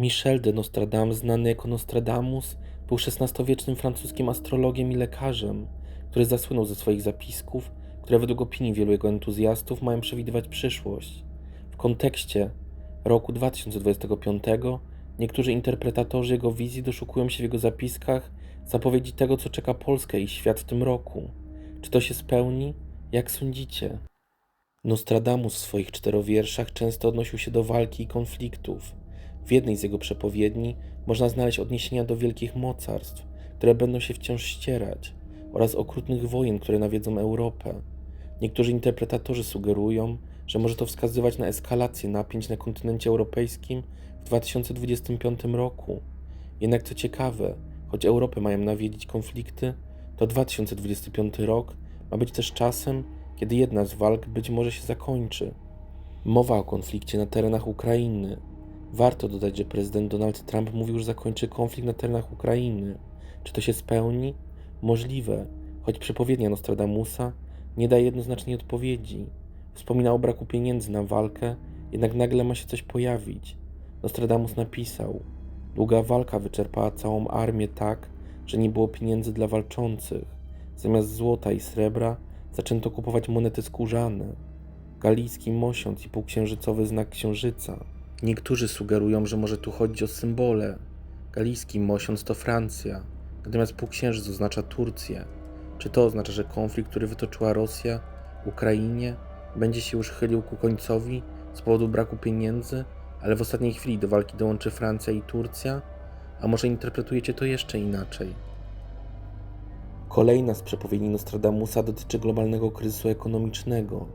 Michel de Nostradamus, znany jako Nostradamus, był XVI-wiecznym francuskim astrologiem i lekarzem, który zasłynął ze swoich zapisków, które według opinii wielu jego entuzjastów mają przewidywać przyszłość. W kontekście roku 2025 niektórzy interpretatorzy jego wizji doszukują się w jego zapiskach zapowiedzi tego, co czeka Polskę i świat w tym roku. Czy to się spełni? Jak sądzicie? Nostradamus w swoich czterowierszach często odnosił się do walki i konfliktów. W jednej z jego przepowiedni można znaleźć odniesienia do wielkich mocarstw, które będą się wciąż ścierać, oraz okrutnych wojen, które nawiedzą Europę. Niektórzy interpretatorzy sugerują, że może to wskazywać na eskalację napięć na kontynencie europejskim w 2025 roku. Jednak co ciekawe, choć Europę mają nawiedzić konflikty, to 2025 rok ma być też czasem, kiedy jedna z walk być może się zakończy. Mowa o konflikcie na terenach Ukrainy. Warto dodać, że prezydent Donald Trump mówił, że zakończy konflikt na terenach Ukrainy. Czy to się spełni? Możliwe, choć przepowiednia Nostradamusa nie daje jednoznacznej odpowiedzi. Wspomina o braku pieniędzy na walkę, jednak nagle ma się coś pojawić. Nostradamus napisał: Długa walka wyczerpała całą armię tak, że nie było pieniędzy dla walczących. Zamiast złota i srebra zaczęto kupować monety skórzane. Galijski mosiąc i półksiężycowy znak księżyca. Niektórzy sugerują, że może tu chodzić o symbole. Galijski mosiąc to Francja, natomiast półksiężyc oznacza Turcję. Czy to oznacza, że konflikt, który wytoczyła Rosja Ukrainie, będzie się już chylił ku końcowi z powodu braku pieniędzy, ale w ostatniej chwili do walki dołączy Francja i Turcja? A może interpretujecie to jeszcze inaczej? Kolejna z przepowiedni Nostradamusa dotyczy globalnego kryzysu ekonomicznego,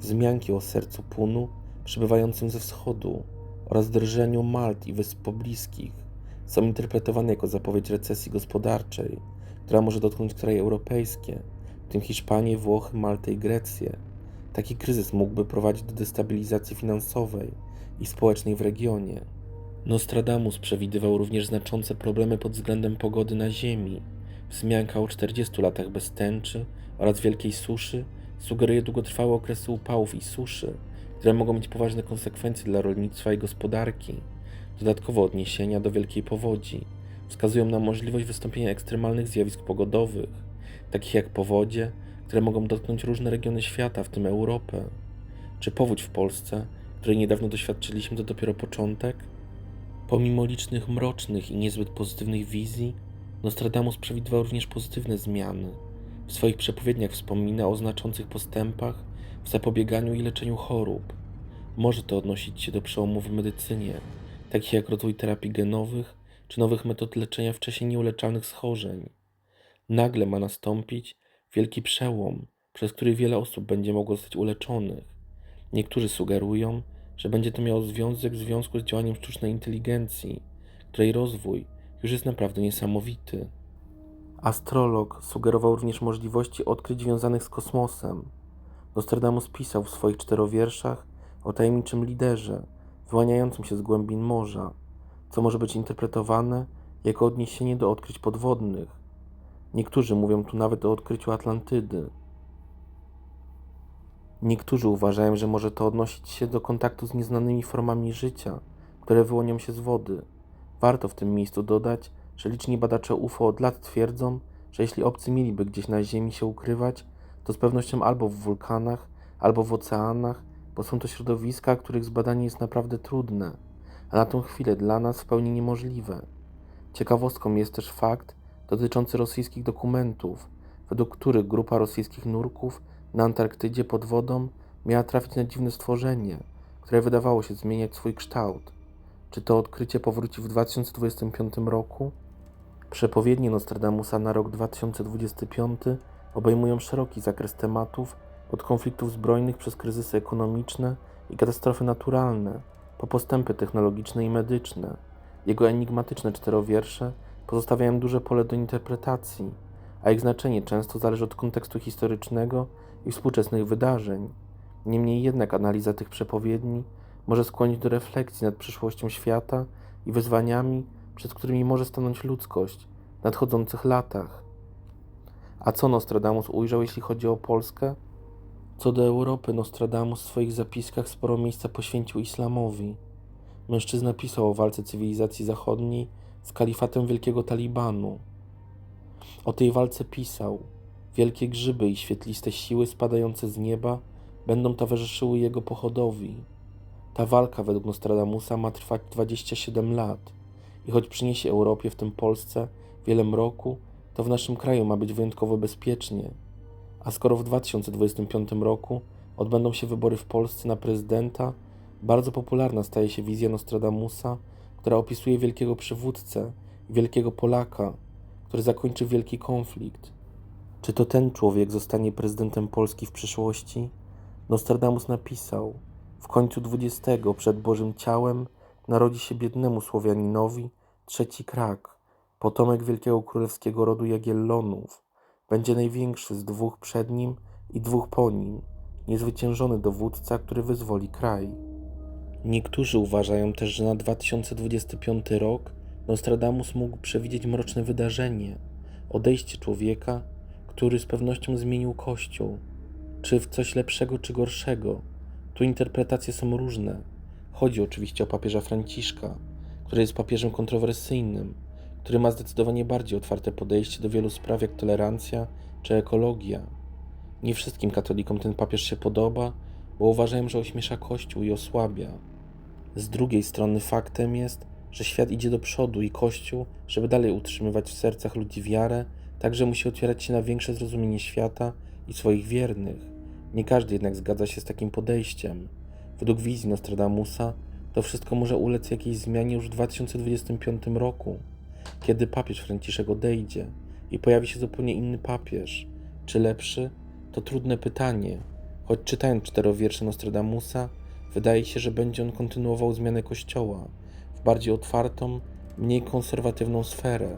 wzmianki o sercu Punu przybywającym ze wschodu oraz drżeniu Malt i Wysp Pobliskich są interpretowane jako zapowiedź recesji gospodarczej, która może dotknąć kraje europejskie, w tym Hiszpanię, Włochy, Maltę i Grecję. Taki kryzys mógłby prowadzić do destabilizacji finansowej i społecznej w regionie. Nostradamus przewidywał również znaczące problemy pod względem pogody na Ziemi. Wzmianka o 40 latach bez tęczy oraz wielkiej suszy sugeruje długotrwałe okresy upałów i suszy, które mogą mieć poważne konsekwencje dla rolnictwa i gospodarki. Dodatkowo odniesienia do wielkiej powodzi wskazują na możliwość wystąpienia ekstremalnych zjawisk pogodowych, takich jak powodzie, które mogą dotknąć różne regiony świata, w tym Europę. Czy powódź w Polsce, której niedawno doświadczyliśmy, to dopiero początek? Pomimo licznych mrocznych i niezbyt pozytywnych wizji, Nostradamus przewidywał również pozytywne zmiany. W swoich przepowiedniach wspomina o znaczących postępach w zapobieganiu i leczeniu chorób. Może to odnosić się do przełomów w medycynie, takich jak rozwój terapii genowych czy nowych metod leczenia wcześniej nieuleczalnych schorzeń. Nagle ma nastąpić wielki przełom, przez który wiele osób będzie mogło zostać uleczonych. Niektórzy sugerują, że będzie to miało związek w związku z działaniem sztucznej inteligencji, której rozwój już jest naprawdę niesamowity. Astrolog sugerował również możliwości odkryć związanych z kosmosem. Nostradamus pisał w swoich czterowierszach o tajemniczym liderze wyłaniającym się z głębin morza, co może być interpretowane jako odniesienie do odkryć podwodnych. Niektórzy mówią tu nawet o odkryciu Atlantydy. Niektórzy uważają, że może to odnosić się do kontaktu z nieznanymi formami życia, które wyłonią się z wody. Warto w tym miejscu dodać, że liczni badacze UFO od lat twierdzą, że jeśli obcy mieliby gdzieś na Ziemi się ukrywać, to z pewnością albo w wulkanach, albo w oceanach, bo są to środowiska, których zbadanie jest naprawdę trudne, a na tą chwilę dla nas w pełni niemożliwe. Ciekawostką jest też fakt dotyczący rosyjskich dokumentów, według których grupa rosyjskich nurków na Antarktydzie pod wodą miała trafić na dziwne stworzenie, które wydawało się zmieniać swój kształt. Czy to odkrycie powróci w 2025 roku? Przepowiednie Nostradamusa na rok 2025 obejmują szeroki zakres tematów, od konfliktów zbrojnych przez kryzysy ekonomiczne i katastrofy naturalne, po postępy technologiczne i medyczne. Jego enigmatyczne czterowiersze pozostawiają duże pole do interpretacji, a ich znaczenie często zależy od kontekstu historycznego i współczesnych wydarzeń. Niemniej jednak analiza tych przepowiedni może skłonić do refleksji nad przyszłością świata i wyzwaniami, przed którymi może stanąć ludzkość w nadchodzących latach. A co Nostradamus ujrzał, jeśli chodzi o Polskę? Co do Europy, Nostradamus w swoich zapiskach sporo miejsca poświęcił islamowi. Mężczyzna pisał o walce cywilizacji zachodniej z kalifatem wielkiego Talibanu. O tej walce pisał: Wielkie grzyby i świetliste siły spadające z nieba będą towarzyszyły jego pochodowi. Ta walka według Nostradamusa ma trwać 27 lat i choć przyniesie Europie, w tym Polsce, wiele mroku, to w naszym kraju ma być wyjątkowo bezpiecznie. A skoro w 2025 roku odbędą się wybory w Polsce na prezydenta, bardzo popularna staje się wizja Nostradamusa, która opisuje wielkiego przywódcę wielkiego Polaka, który zakończy wielki konflikt. Czy to ten człowiek zostanie prezydentem Polski w przyszłości? Nostradamus napisał: W końcu XX przed Bożym ciałem narodzi się biednemu Słowianinowi trzeci krak, potomek wielkiego królewskiego rodu Jagiellonów. Będzie największy z dwóch przed nim i dwóch po nim, niezwyciężony dowódca, który wyzwoli kraj. Niektórzy uważają też, że na 2025 rok Nostradamus mógł przewidzieć mroczne wydarzenie odejście człowieka, który z pewnością zmienił Kościół. Czy w coś lepszego, czy gorszego? Tu interpretacje są różne. Chodzi oczywiście o papieża Franciszka, który jest papieżem kontrowersyjnym, który ma zdecydowanie bardziej otwarte podejście do wielu spraw jak tolerancja czy ekologia. Nie wszystkim katolikom ten papież się podoba, bo uważają, że ośmiesza Kościół i osłabia. Z drugiej strony faktem jest, że świat idzie do przodu i Kościół, żeby dalej utrzymywać w sercach ludzi wiarę, także musi otwierać się na większe zrozumienie świata i swoich wiernych. Nie każdy jednak zgadza się z takim podejściem. Według wizji Nostradamusa to wszystko może ulec jakiejś zmianie już w 2025 roku, kiedy papież Franciszek odejdzie i pojawi się zupełnie inny papież. Czy lepszy? To trudne pytanie. Choć czytając czterowiersze Nostradamusa, wydaje się, że będzie on kontynuował zmianę Kościoła w bardziej otwartą, mniej konserwatywną sferę.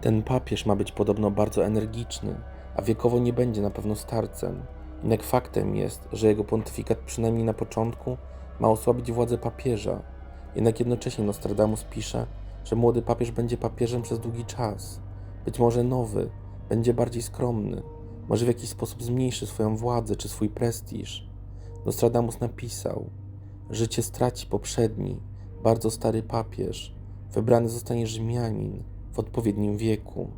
Ten papież ma być podobno bardzo energiczny, a wiekowo nie będzie na pewno starcem. Jednak faktem jest, że jego pontyfikat przynajmniej na początku ma osłabić władzę papieża. Jednak jednocześnie Nostradamus pisze, że młody papież będzie papieżem przez długi czas. Być może nowy, będzie bardziej skromny, może w jakiś sposób zmniejszy swoją władzę czy swój prestiż. Nostradamus napisał: Życie straci poprzedni, bardzo stary papież, wybrany zostanie Rzymianin w odpowiednim wieku.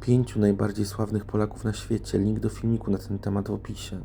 Pięciu najbardziej sławnych Polaków na świecie, link do filmiku na ten temat w opisie.